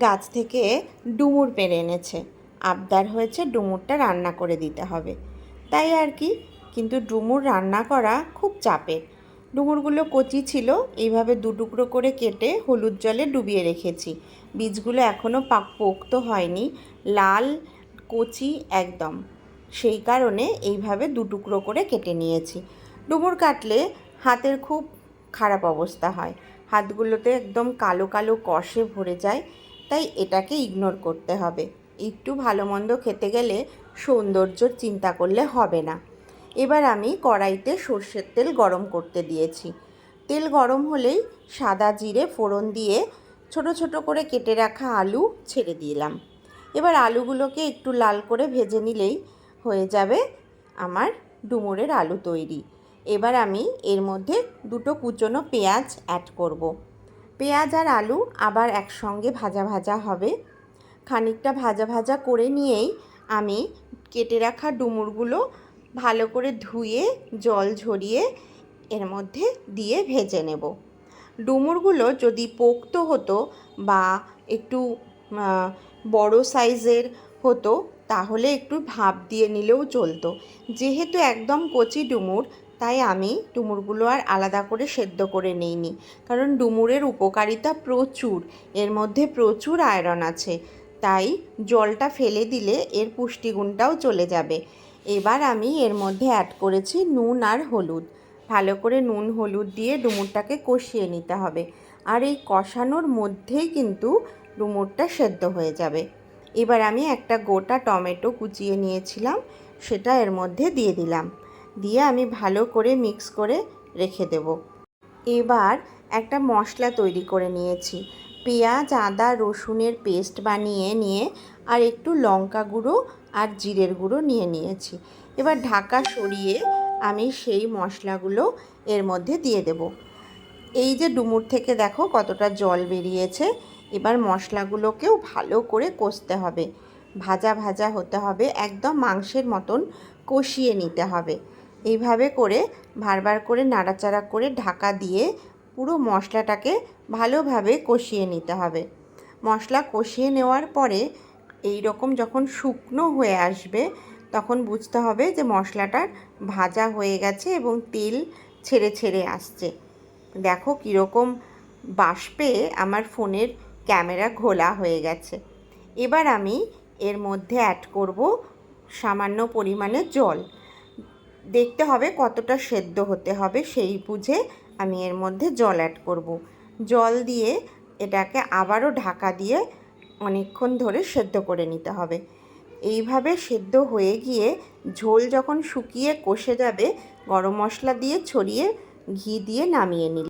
গাছ থেকে ডুমুর পেরে এনেছে। আবদার হয়েছে ডুমুরটা রান্না করে দিতে হবে। তাই আর কি, কিন্তু ডুমুর রান্না করা খুব চাপের। ডুমুরগুলো কচি ছিল, এইভাবে দু টুকরো করে কেটে হলুদ জলে ডুবিয়ে রেখেছি। বীজগুলো এখনও পাক পোক্ত হয়নি, লাল, কচি একদম। সেই কারণে এইভাবে দু টুকরো করে কেটে নিয়েছি। ডুমুর কাটলে হাতের খুব খারাপ অবস্থা হয়। হাতগুলোতে একদম কালো কালো কষে ভরে যায়। তাই এটাকে ইগনোর করতে হবে। একটু ভালো মন্দ খেতে গেলে সৌন্দর্যর চিন্তা করলে হবে না। এবার আমি কড়াইতে সর্ষের তেল গরম করতে দিয়েছি। তেল গরম হলেই সাদা জিরে ফোড়ন দিয়ে ছোট ছোট করে কেটে রাখা আলু ছেড়ে দিলাম। এবার আলুগুলোকে একটু লাল করে ভেজে নিলেই হয়ে যাবে আমার ডুমুরের আলু তৈরি। এবার আমি এর মধ্যে দুটো কুচনো পেঁয়াজ অ্যাড করব। পেঁয়াজ আর আলু আবার একসঙ্গে ভাজা ভাজা হবে। খানিকটা ভাজা ভাজা করে নিয়েই আমি কেটে রাখা ডুমুরগুলো ভালো করে ধুয়ে, জল ঝরিয়ে এর মধ্যে দিয়ে ভেজে নেব। ডুমুরগুলো যদি পোক্ত হতো বা একটু বড় সাইজের হতো তাহলে একটু ভাপ দিয়ে নিলেও চলতো। যেহেতু একদম কচি ডুমুর তাই আমি ডুমুরগুলো আর আলাদা করে সেদ্ধ করে নিইনি। কারণ ডুমুরের উপকারিতা প্রচুর, এর মধ্যে প্রচুর আয়রন আছে। তাই জলটা ফেলে দিলে এর পুষ্টিগুণটাও চলে যাবে। এবার আমি এর মধ্যে অ্যাড করেছি নুন আর হলুদ। ভালো করে নুন, হলুদ দিয়ে ডুমুরটাকে কষিয়ে নিতে হবে। আর এই কষানোর মধ্যেই কিন্তু ডুমুরটা সেদ্ধ হয়ে যাবে। এবার আমি একটা গোটা টমেটো কুচিয়ে নিয়েছিলাম, সেটা এর মধ্যে দিয়ে দিলাম। দিয়ে আমি ভালো করে মিক্স করে রেখে দেব। এবার একটা মশলা তৈরি করে নিয়েছি। পেঁয়াজ, আদা, রসুনের পেস্ট বানিয়ে নিয়ে আর একটু লঙ্কা গুঁড়ো আর জিরের গুঁড়ো নিয়ে নিয়েছি। এবার ঢাকা সরিয়ে আমি সেই মশলাগুলো এর মধ্যে দিয়ে দেব। এই যে ডুমুর থেকে দেখো কতটা জল বেরিয়েছে। এবার মশলাগুলোকেও ভালো করে কষতে হবে। ভাজা ভাজা হতে হবে, একদম মাংসের মতন কষিয়ে নিতে হবে। এইভাবে করে বারবার করে নাড়াচাড়া করে ঢাকা দিয়ে পুরো মশলাটাকে ভালোভাবে কষিয়ে নিতে হবে। মশলা কষিয়ে নেওয়ার পরে এই রকম যখন শুকনো হয়ে আসবে, তখন বুঝতে হবে যে মশলাটার ভাজা হয়ে গেছে এবং তেল ছেড়ে ছেড়ে আসছে। দেখো কীরকম বাষ্পে আমার ফোনের ক্যামেরা ঘোলা হয়ে গেছে। এবার আমি এর মধ্যে অ্যাড করব সামান্য পরিমাণে জল। দেখতে হবে কতটা সেদ্ধ হতে হবে, সেই বুঝে আমি এর মধ্যে জল অ্যাড করব। জল দিয়ে এটাকে আবারও ঢাকা দিয়ে অনেকক্ষণ ধরে সেদ্ধ করে নিতে হবে। এইভাবে সেদ্ধ হয়ে গিয়ে ঝোল যখন শুকিয়ে কষে যাবে, গরম মশলা দিয়ে ছড়িয়ে ঘি দিয়ে নামিয়ে নিল।